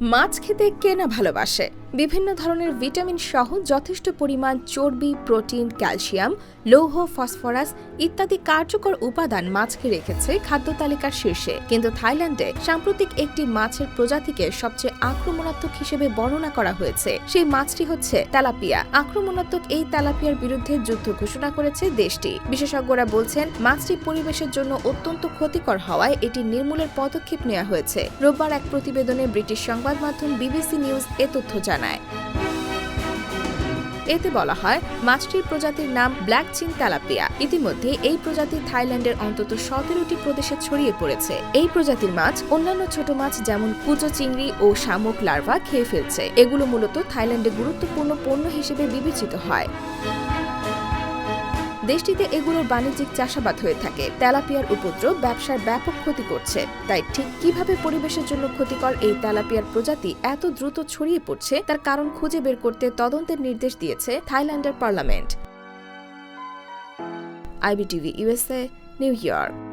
মাছ খেতে কে না ভালোবাসে? বিভিন্ন ধরনের ভিটামিন সহ যথেষ্ট পরিমাণ চর্বি, প্রোটিন, ক্যালসিয়াম, লৌহ, ফসফরাস ইত্যাদি কার্যকর উপাদান মাছকে রেখেছে খাদ্য তালিকার শীর্ষে। কিন্তু থাইল্যান্ডে সাম্প্রতিক একটি মাছের প্রজাতিকে সবচেয়ে আক্রমণাত্মক হিসেবে বর্ণনা করা হয়েছে। সেই মাছটি হচ্ছে তেলাপিয়া। আক্রমণাত্মক এই তেলাপিয়ার বিরুদ্ধে যুদ্ধ ঘোষণা করেছে দেশটি। বিশেষজ্ঞরা বলছেন, মাছটি পরিবেশের জন্য অত্যন্ত ক্ষতিকর হওয়ায় এটি নির্মূলের পদক্ষেপ নেওয়া হয়েছে। রোববার এক প্রতিবেদনে ব্রিটিশ সংবাদ মাধ্যম বিবিসি নিউজ এ তথ্য জানায়। এতে বলা হয় মাছটির প্রজাতির নাম ব্ল্যাক চিন তেলাপিয়া। ইতিমধ্যে এই প্রজাতি থাইল্যান্ডের অন্তত সতেরোটি প্রদেশে ছড়িয়ে পড়েছে। এই প্রজাতির মাছ, অন্যান্য ছোট মাছ যেমন কুচো চিংড়ি ও শামুক লার্ভা খেয়ে ফেলছে। এগুলো মূলত থাইল্যান্ডে গুরুত্বপূর্ণ পণ্য হিসেবে বিবেচিত হয়। দেশটিতে এগুলোর বাণিজ্যিক চাষাবাদ হয়ে থাকে। তেলাপিয়ার উপদ্রব ব্যবসার ব্যাপক ক্ষতি করছে। তাই ঠিক কীভাবে পরিবেশের জন্য ক্ষতিকর এই তেলাপিয়ার প্রজাতি এত দ্রুত ছড়িয়ে পড়ছে, তার কারণ খুঁজে বের করতে তদন্তের নির্দেশ দিয়েছে থাইল্যান্ডের parliament. IBTV USA New York.